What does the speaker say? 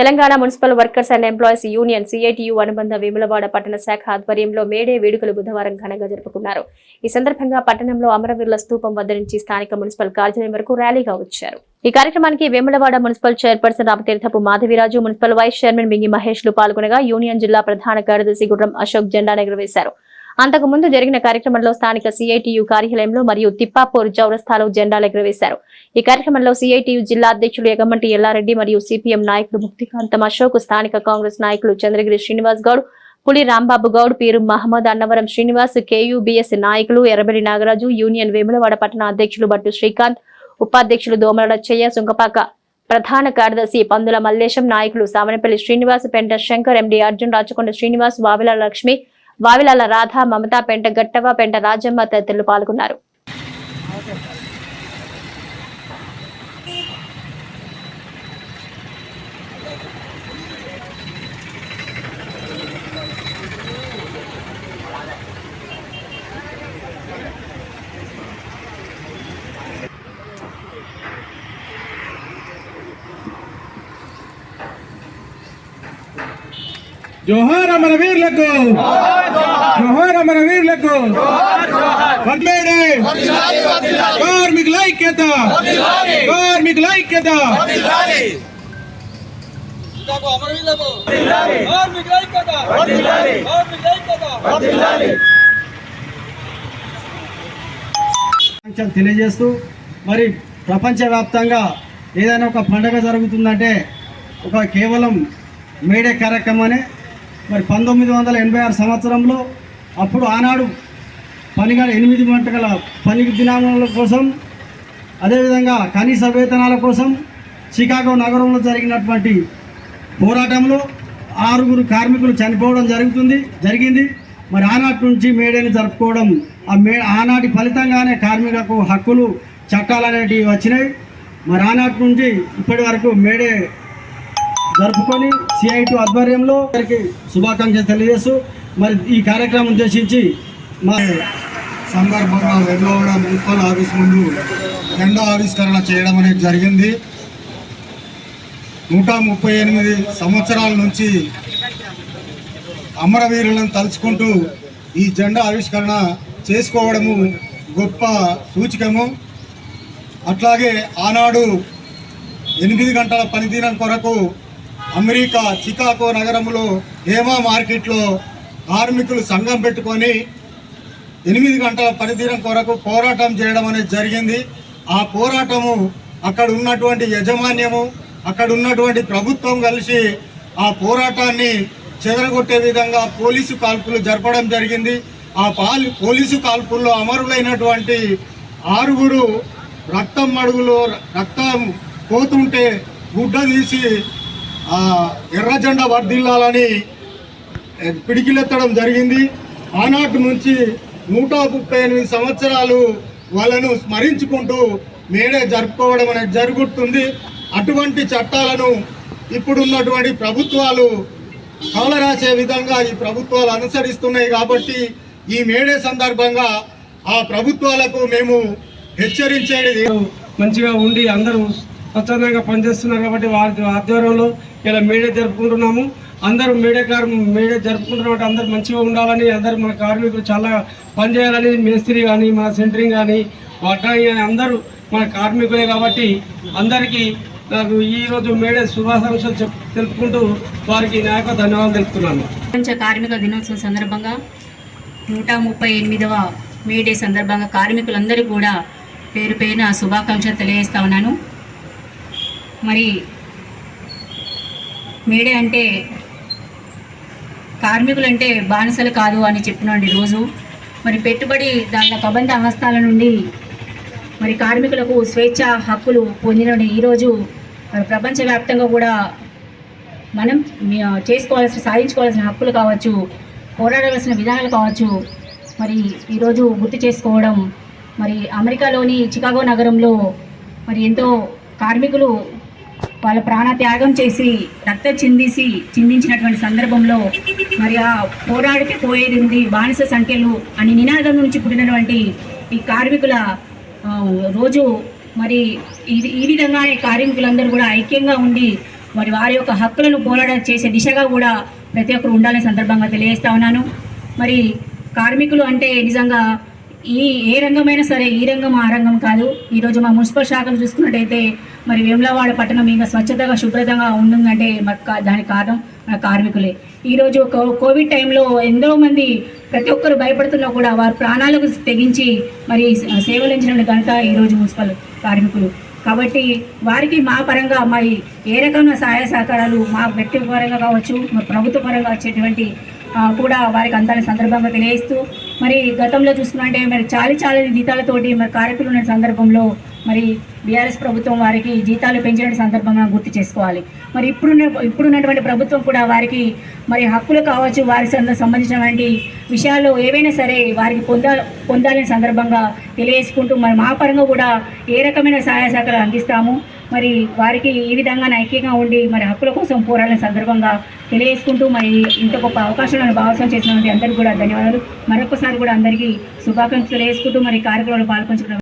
Telangana municipal workers and employees union CITU అనుబంధ వేములవాడ పట్టణ శాఖ ఆధ్వర్యంలో మేడే వేడుకలు బుధవారం ఘనంగా జరుపుకున్నారు. ఈ సందర్భంగా పట్టణంలో అమరవీరుల స్తూపం వద్ద నుంచి స్థానిక మున్సిపల్ కార్యాలయం వరకు ర్యాలీగా వచ్చారు. ఈ కార్యక్రమానికి Vemulawada municipal chairperson Ramatheerthapu Madhaviraju municipal vice chairman Mingi మహేష్లు పాల్గొనగా union జిల్లా ప్రధాన కార్యదర్శి గుర్రం అశోక్ జెండా ఎగురవేశారు అంతకు ముందు జరిగిన కార్యక్రమంలో స్థానిక సిఐటియు కార్యాలయంలో మరియు తిప్పాపూర్ చౌరస్తాలో జెండాలు ఎగురవేశారు. ఈ కార్యక్రమంలో సిఐటియు జిల్లా అధ్యక్షులు ఎగమంటి ఎల్లారెడ్డి మరియు సిపిఎం నాయకులు ముక్తికాంతం అశోక్ స్థానిక కాంగ్రెస్ నాయకులు చంద్రగిరి శ్రీనివాస్ గౌడ్ పులి రాంబాబు గౌడ్ పీరు మహమ్మద్ అన్నవరం శ్రీనివాస్ కేయుబిఎస్ నాయకులు ఎర్రబెల్లి నాగరాజు యూనియన్ వేములవాడ పట్టణ అధ్యక్షులు బట్టు శ్రీకాంత్ ఉపాధ్యక్షులు దోమల చెయ్య సుంకపాక ప్రధాన కార్యదర్శి పందుల మల్లేశం నాయకులు సామనపల్లి శ్రీనివాస్ పెంట శంకర్ ఎండి అర్జున్ రాచకొండ శ్రీనివాస్ వావిల లక్ష్మి వావిలాల రాధ మమతా పెంట గట్టవ పెంట రాజమ్మ తదితరులు పాల్గొన్నారు. జోహార్ అమర వీరులకు. జోహార్ అమర వీరులకు. వడ్లేడే కార్మికుల ఐక్యత కార్మికుల ఐక్యత అమరవీరులకు కార్మికుల ఐక్యత కార్మికుల ఐక్యత ఆకాంక్షలు తెలియజేస్తూ మరి ప్రపంచవ్యాప్తంగా ఏదైనా ఒక పండగ జరుగుతుందంటే ఒక కేవలం మేడే కార్యక్రమనే మరి పంతొమ్మిది వందల ఎనభై ఆరు సంవత్సరంలో అప్పుడు ఆనాడు పనిగా ఎనిమిది గంటల పని దినాల కోసం అదేవిధంగా కనీస వేతనాల కోసం చికాగో నగరంలో జరిగినటువంటి పోరాటంలో ఆరుగురు కార్మికులు చనిపోవడం జరుగుతుంది జరిగింది. మరి ఆనాటి నుంచి మేడేని జరుపుకోవడం ఆ మే ఆనాటి ఫలితంగానే కార్మికులకు హక్కులు చట్టాలు అనేటివి వచ్చినాయి. మరి ఆనాటి నుంచి ఇప్పటి వరకు మేడే జరుపుకొని సిఐటి ఆధ్వర్యంలో శుభాకాంక్షలు తెలియజేస్తూ మరి ఈ కార్యక్రమం ఉద్దేశించి మా సందర్భంగా వెల్లవడ మున్సిపల్ ఆఫీస్ ముందు జెండా ఆవిష్కరణ చేయడం అనేది జరిగింది. నూట ముప్పై ఎనిమిది సంవత్సరాల నుంచి అమరవీరులను తలుచుకుంటూ ఈ జెండా ఆవిష్కరణ చేసుకోవడము గొప్ప సూచికము. అట్లాగే ఆనాడు ఎనిమిది గంటల పనిదినం కొరకు అమెరికా చికాగో నగరంలో హేమా మార్కెట్లో కార్మికులు సంఘం పెట్టుకొని ఎనిమిది గంటల పనితీరం కొరకు పోరాటం చేయడం అనేది జరిగింది. ఆ పోరాటము అక్కడ ఉన్నటువంటి యజమాన్యము అక్కడ ఉన్నటువంటి ప్రభుత్వం కలిసి ఆ పోరాటాన్ని చెదరగొట్టే విధంగా పోలీసు కాల్పులు జరపడం జరిగింది. ఆ పాలి పోలీసు కాల్పుల్లో అమరులైనటువంటి ఆరుగురు రక్తం మడుగులో రక్తం పోతుంటే గుడ్డ తీసి ఎర్రజెండా వర్దిల్లాలని పిడికిలెత్తడం జరిగింది. ఆనాటి నుంచి నూట ముప్పై ఎనిమిది సంవత్సరాలు వాళ్ళను స్మరించుకుంటూ మేడే జరుపుకోవడం అనేది జరుగుతుంది. అటువంటి చట్టాలను ఇప్పుడున్నటువంటి ప్రభుత్వాలు కవలరాసే విధంగా ఈ ప్రభుత్వాలు అనుసరిస్తున్నాయి కాబట్టి ఈ మేడే సందర్భంగా ఆ ప్రభుత్వాలకు మేము హెచ్చరించేది. మంచిగా ఉండి అందరూ స్వచ్ఛందంగా పనిచేస్తున్నారు కాబట్టి వారి ఆధ్వర్యంలో ఇలా మేడే జరుపుకుంటున్నాము. అందరూ మేడే కార్ మేడే జరుపుకుంటున్నాం అందరూ మంచిగా ఉండాలని అందరూ మన కార్మికులు చాలా పనిచేయాలని మేస్త్రి కానీ మన సెంటరింగ్ కానీ వడ్డాయి కానీ అందరూ మన కార్మికులే కాబట్టి అందరికీ నాకు ఈరోజు మేడే శుభాకాంక్షలు చెప్ తెలుపుకుంటూ వారికి నాయక ధన్యవాదాలు తెలుపుతున్నాను. ప్రపంచ కార్మిక దినోత్సవం సందర్భంగా నూట ముప్పై ఎనిమిదవ మే డే సందర్భంగా కార్మికులందరూ కూడా పేరు పైన శుభాకాంక్షలు తెలియజేస్తా ఉన్నాను. మరి మేడే అంటే కార్మికులంటే బానిసలు కాదు అని చెప్పినండి రోజు. మరి పెట్టుబడి దాని కబంధ హస్తాల నుండి మరి కార్మికులకు స్వేచ్ఛ హక్కులు పొందిన ఈరోజు మరి ప్రపంచవ్యాప్తంగా కూడా మనం చేసుకోవాల్సిన సాధించుకోవాల్సిన హక్కులు కావచ్చు పోరాడవలసిన విధానాలు కావచ్చు మరి ఈరోజు గుర్తు చేసుకోవడం మరి అమెరికాలోని చికాగో నగరంలో మరి ఎంతో కార్మికులు వాళ్ళ ప్రాణ త్యాగం చేసి రక్త చిందిసి చిందించినటువంటి సందర్భంలో మరి ఆ పోరాడికి పోయేది ఉంది బానిస సంఖ్యలు అని నినాదం నుంచి పుట్టినటువంటి ఈ కార్మికుల రోజు మరి ఈ ఈ విధంగానే కార్మికులందరూ కూడా ఐక్యంగా ఉండి మరి వారి యొక్క హక్కులను పోరాడ చేసే దిశగా కూడా ప్రతి ఒక్కరు ఉండాలని సందర్భంగా తెలియజేస్తా ఉన్నాను. మరి కార్మికులు అంటే నిజంగా ఈ ఏ రంగమైనా సరే ఈ రంగం ఆ రంగం కాదు. ఈరోజు మా మున్సిపల్ శాఖను చూసుకున్నట్టయితే మరి వేములవాడ పట్టణం ఇంకా స్వచ్ఛతగా శుభ్రతంగా ఉంటుందంటే మరి కా- దానికి కారణం మన కార్మికులే. ఈరోజు కోవిడ్ టైంలో ఎంతో మంది ప్రతి ఒక్కరు భయపడుతున్నా కూడా వారు ప్రాణాలకు తెగించి మరి సేవలించిన ఘనత ఈరోజు మున్సిపల్ కార్మికులు. కాబట్టి వారికి మా పరంగా మరి ఏ రకమైన సహాయ సహకారాలు మా వ్యక్తి పరంగా కావచ్చు మరి ప్రభుత్వ పరంగా వచ్చేటువంటి కూడా వారికి అందాన్ని సందర్భంగా తెలియజేస్తూ మరి గతంలో చూసుకున్నట్టే మరి చాలి చాలని జీతాలతోటి మరి కార్మికులు ఉన్న సందర్భంలో మరి బీఆర్ఎస్ ప్రభుత్వం వారికి జీతాలు పెంచిన సందర్భంగా గుర్తు చేసుకోవాలి. మరి ఇప్పుడున్న ఇప్పుడున్నటువంటి ప్రభుత్వం కూడా వారికి మరి హక్కులు కావచ్చు వారి సంబంధించినటువంటి విషయాల్లో ఏవైనా సరే వారికి పొందా పొందాలని సందర్భంగా తెలియజేసుకుంటూ మరి మా పరంగా కూడా ఏ రకమైన సహాయ శాఖలు అందిస్తాము. మరి వారికి ఈ విధంగా ఐక్యంగా ఉండి మరి హక్కుల కోసం పోరాడిన సందర్భంగా తెలియజేసుకుంటూ మరి ఇంత గొప్ప అవకాశాలను భావసం చేసినటువంటి అందరికీ కూడా ధన్యవాదాలు. మరొకసారి కూడా అందరికీ శుభాకాంక్షలు తెలియజేసుకుంటూ మరి కార్యక్రమంలో పాల్పంచుకున్నారు